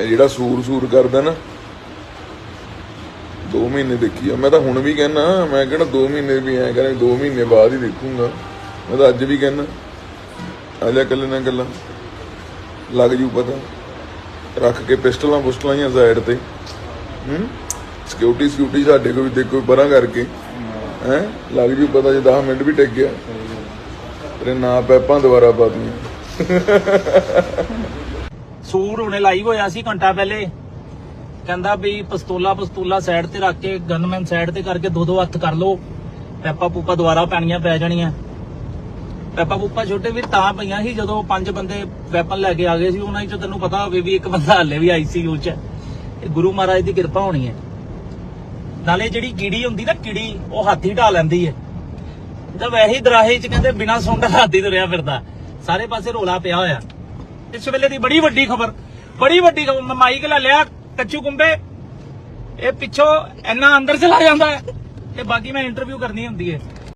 ਇਹ ਜਿਹੜਾ ਸੂਰ ਸੂਰ ਕਰਦਾ ਨਾ 2 ਮਹੀਨੇ ਦੇਖੀ ਆ। ਮੈਂ ਤਾਂ ਹੁਣ ਵੀ ਕਹਿਣਾ ਮੈਂ ਕਿਹੜਾ 2 ਮਹੀਨੇ ਵੀ ਐ ਕਰਾਂ 2 ਮਹੀਨੇ ਬਾਅਦ ਹੀ ਦੇਖੂੰਗਾ। ਮੈਂ ਤਾਂ ਅੱਜ ਵੀ ਕਹਿਣਾ ਆ ਕੱਲੇ ਨਾ ਗੱਲਾਂ। ਲੱਗ ਜੂ ਪਤਾ। ਰੱਖ ਕੇ ਪਿਸਟਲਾਂ ਪੁਸਟਲਾਂ ਜਾਂ ਸਾਈਡ ਤੇ। ਹੂੰ? ਸਿਕਿਉਰਿਟੀ ਸਿਕਿਉਰਿਟੀ ਸਾਡੇ ਕੋਲ ਵੀ ਦੇਖੋ ਪਰਾਂ ਕਰਕੇ। ਹੈ? ਲੱਗ ਜੂ ਪਤਾ ਜੇ 10 ਮਿੰਟ ਵੀ ਟਿਕ ਗਿਆ। ਤੇਰੇ ਨਾਂ ਪੈਪਾਂ ਦੁਬਾਰਾ ਪਾ ਦੂੰ ਸੂਰ ਹੁਣੇ ਲਾਈਵ ਹੋਇਆ ਸੀ ਘੰਟਾ ਪਹਿਲੇ। ਕਹਿੰਦਾ ਵੀ ਪਿਸਤੌਲਾ ਪਿਸਤੌਲਾ ਸਾਈਡ ਤੇ ਰੱਖ ਕੇ ਗਨਮੈਨ ਸਾਈਡ ਤੇ ਕਰਕੇ ਦੋ ਦੋ ਹੱਥ ਕਰ ਲਓ। ਪੈਪਾ ਪੂਪਾ ਦੁਬਾਰਾ ਪੈਣੀਆਂ ਪੈ ਜਾਣੀਆਂ। ਪੈਪਾ ਪੂਪਾ ਛੋਟੇ ਵੀ ਤਾਂ ਪਈਆਂ ਸੀ ਜਦੋਂ ਪੰਜ ਬੰਦੇ ਵੈਪਨ ਲੈ ਕੇ ਆ ਗਏ ਸੀ। ਉਹਨਾਂ ਵਿੱਚੋਂ ਤੈਨੂੰ ਪਤਾ ਹੋਵੇ ਵੀ ਇੱਕ ਬੰਦਾ ਹੱਲੇ ਵੀ ਆਈਸੀਯੂ 'ਚ ਇਹ ਗੁਰੂ ਮਹਾਰਾਜ ਦੀ ਕਿਰਪਾ ਹੋਣੀ ਹੈ। ਨਾਲੇ ਜਿਹੜੀ ਕੀੜੀ ਹੁੰਦੀ ਨਾ ਕੀੜੀ, ਉਹ ਹਾਥੀ ਢਾ ਲੈਂਦੀ ਹੈ। ਤਾਂ ਵੈਸੇ ਦਰਾਹੇ 'ਚ ਕਹਿੰਦੇ ਬਿਨਾ ਸੁੰਡ ਹਾਥੀ ਤੁਰਿਆ ਫਿਰਦਾ। ਸਾਰੇ ਪਾਸੇ ਰੋਲਾ ਪਿਆ ਹੋਇਆ। ਇਸ ਵੇਲੇ ਦੀ ਬੜੀ ਵੱਡੀ ਖਬਰ, ਬੜੀ ਵੱਡੀ ਖਬਰ, ਮੈਂ ਮਾਈਕ ਲਾ ਲਿਆ, ਕੱਚੂ ਕੁੰਬੇ। ਇਹ ਪਿੱਛੋਂ ਇੰਨਾ ਅੰਦਰ ਚਲਾ ਜਾਂਦਾ ਹੈ, ਤੇ ਬਾਕੀ ਮੈਂ ਇੰਟਰਵਿਊ ਕਰਨੀ ਹੁੰਦੀ ਹੈ।